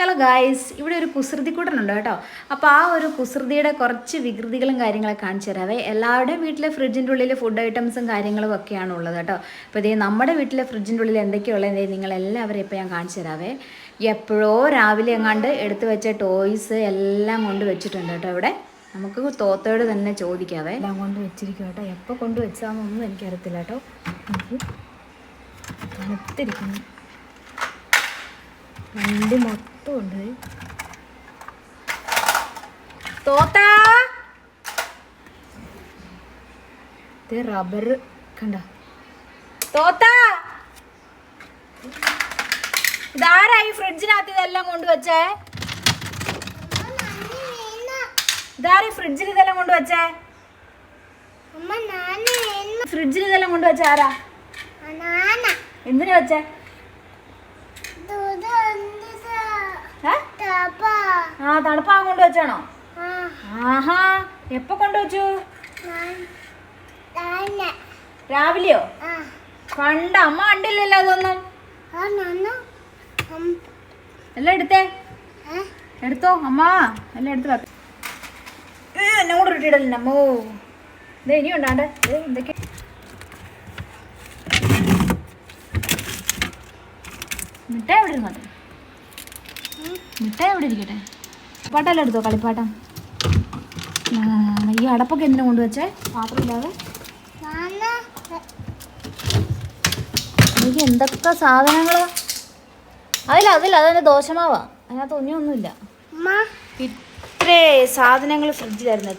Hello guys ഇവിടെ ഒരു കുസൃതി കൂട്ടനുണ്ട് കേട്ടോ. അപ്പോൾ ആ ഒരു കുസൃതിയുടെ കുറച്ച് വികൃതികളും കാര്യങ്ങളൊക്കെ കാണിച്ചു തരാവേ. എല്ലാവരുടെയും വീട്ടിലെ ഫ്രിഡ്ജിന്റെ ഉള്ളിൽ ഫുഡ് ഐറ്റംസും കാര്യങ്ങളും ഒക്കെയാണ് ഉള്ളത് കേട്ടോ. അപ്പോൾ ഇതേ നമ്മുടെ വീട്ടിലെ ഫ്രിഡ്ജിന്റെ ഉള്ളിൽ എന്തൊക്കെയുള്ളത് നിങ്ങൾ എല്ലാവരെയും ഇപ്പോൾ ഞാൻ കാണിച്ചു തരാവേ. എപ്പോഴോ രാവിലെ എങ്ങാണ്ട് എടുത്തു വെച്ച ടോയ്സ് എല്ലാം കൊണ്ട് വെച്ചിട്ടുണ്ട് കേട്ടോ ഇവിടെ. നമുക്ക് തോത്തോട് തന്നെ ചോദിക്കാവേ. എല്ലാം കൊണ്ട് വെച്ചിരിക്കും കേട്ടോ. എപ്പോൾ കൊണ്ട് വെച്ചാന്നൊന്നും എനിക്കറിയത്തില്ല കേട്ടോ. തണുത്തിരിക്കുന്നു. വണ്ടി മൊത്തം ഉണ്ട്. തോത്ത. റബ്ബർ കണ്ട. തോത്ത. ഇതാരായി ഫ്രിഡ്ജിനകത്ത് ഇതെല്ലാം കൊണ്ടുവച്ചേ? ഇതാരായി ഫ്രിഡ്ജിൽ ഇതെല്ലാം കൊണ്ടുവച്ചേ? അമ്മ നാന് ഫ്രിഡ്ജിൽ ഇതെല്ലാം കൊണ്ടുവച്ചാരാ എന്തിനാ വെച്ചേ? ആ തണുപ്പാൻ കൊണ്ടുവച്ചാണോ ആഹാ എപ്പോ കൊണ്ടുവച്ചു രാവിലെയോ? കണ്ട അമ്മ കണ്ടില്ലല്ലോ അതൊന്നും. എല്ലാം എടുത്തേ. എടുത്തോ അമ്മ. എല്ലാം എടുത്ത് വെക്ക. എന്നോട് എന്നെ കൂടെ അമ്മോ. ഇത് ഇനി ഉണ്ടാണ്ട് എന്തൊക്കെ? മിഠായി എവിടെ ഇരുന്നോട്ടെ മിഠായി എവിടെ ഇരിക്കട്ടെ? കളിപ്പാട്ടെല്ലാം എടുത്തോ? കളിപ്പാട്ടം. ഈ അടപ്പൊക്കെ എന്തിനാ കൊണ്ടുവച്ചേ? പാത്രമില്ലാതെ? എനിക്ക് എന്തൊക്കെ സാധനങ്ങളാ? അതില്ല അതില്ല അതെന്നെ ദോശമാവാ. അതിനകത്ത് ഒന്നിയൊന്നുമില്ല ഇത്രേ സാധനങ്ങൾ ഫ്രിഡ്ജിലായിരുന്നു